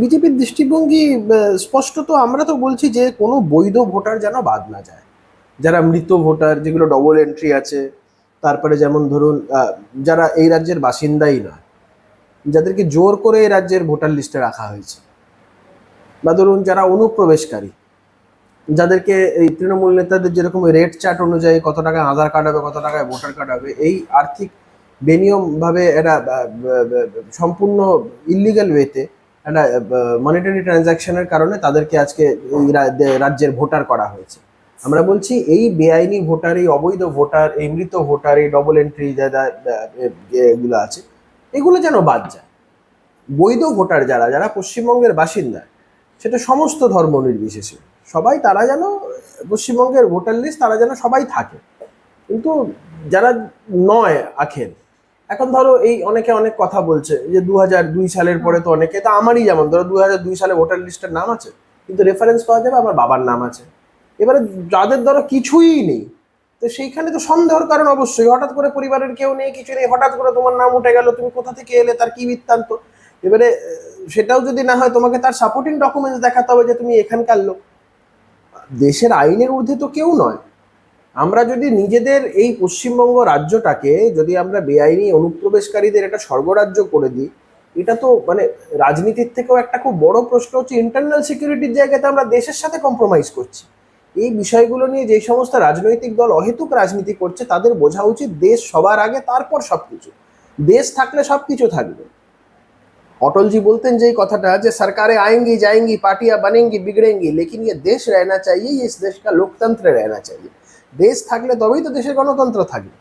বিজেপির দৃষ্টিভঙ্গি স্পষ্টত আমরা তো বলছি যে কোনো বৈধ ভোটার যেন বাদ না যায়। যারা মৃত ভোটার, যেগুলো ডবল এন্ট্রি আছে, তারপরে যেমন ধরুন যারা এই রাজ্যের বাসিন্দাই নয়, যাদেরকে জোর করে এই রাজ্যের ভোটার লিস্টে রাখা হয়েছে। বা ধরুন, যারা অনুপ্রবেশকারী, যাদেরকে এই তৃণমূল নেতাদের যেরকম রেট চার্ট অনুযায়ী কত টাকায় আধার কার্ড হবে, কত টাকায় ভোটার কার্ড হবে, এই আর্থিক বেনিয়মভাবে এরা সম্পূর্ণ ইলিগাল ওয়েতে মনিটারি ট্রানজাকশনের কারণে তাদেরকে আজকে রাজ্যের ভোটার করা হয়েছে। আমরা বলছি, এই বেআইনি ভোটার এই অবৈধ ভোটার এই মৃত ভোটার এই ডবল এন্ট্রি এগুলো আছে, এগুলো যেন বাদ যায়। বৈধ ভোটার যারা যারা পশ্চিমবঙ্গের বাসিন্দা, সেটা সমস্ত ধর্ম নির্বিশেষে। সবাই তারা যেন, পশ্চিমবঙ্গের ভোটার লিস্ট তারা যেন সবাই থাকে। কিন্তু যারা নয়, আখের এখন ধরো এই অনেকে অনেক কথা বলছে যে দু দুই সালের পরে তো অনেকে, তো আমারই যেমন, ধরো দু দুই সালে ভোটার লিস্টের নাম আছে, কিন্তু রেফারেন্স পাওয়া যাবে আমার বাবার নাম আছে। এবারে যাদের ধরো কিছুই নেই, তো সেইখানে তো সন্দেহের কারণ অবশ্যই, হঠাৎ করে পরিবারের কেউ নেই, কিছু নেই, হঠাৎ করে তোমার নাম উঠে গেল, তুমি কোথা থেকে এলে, তার কি বৃত্তান্ত? এবারে সেটাও যদি না হয়, তোমাকে তার সাপোর্টিং ডকুমেন্টস দেখাতে হবে যে তুমি এখানকার লোক। দেশের আইনের ঊর্ধ্বে তো কেউ নয়। আমরা যদি নিজেদের এই পশ্চিমবঙ্গ রাজ্যটাকে যদি আমরা বেআইনি অনুপ্রবেশকারীদের একটা স্বর্গরাজ্য করে দিই এটা তো মানে রাজনীতির থেকেও একটা খুব বড় প্রশ্ন হচ্ছে ইন্টারনাল সিকিউরিটির জায়গাতে আমরা দেশের সাথে কম্প্রোমাইজ করছি এই বিষয়গুলো নিয়ে যে সমস্ত রাজনৈতিক দল অহেতুক রাজনীতি করছে তাদের বোঝা উচিত দেশ সবার আগে তারপর সবকিছু দেশ থাকলে সবকিছু থাকবে অটলজি বলতেন যে এই কথাটা যে সরকারে आएंगी जाएंगी पार्टियां बनेंगी बिगड़ेंगी लेकिन ये देश रहना चाहिए ये इस देश का लोकतंत्र रहना चाहिए দেশ থাকলে তবেই তো দেশের গণতন্ত্র থাকবে।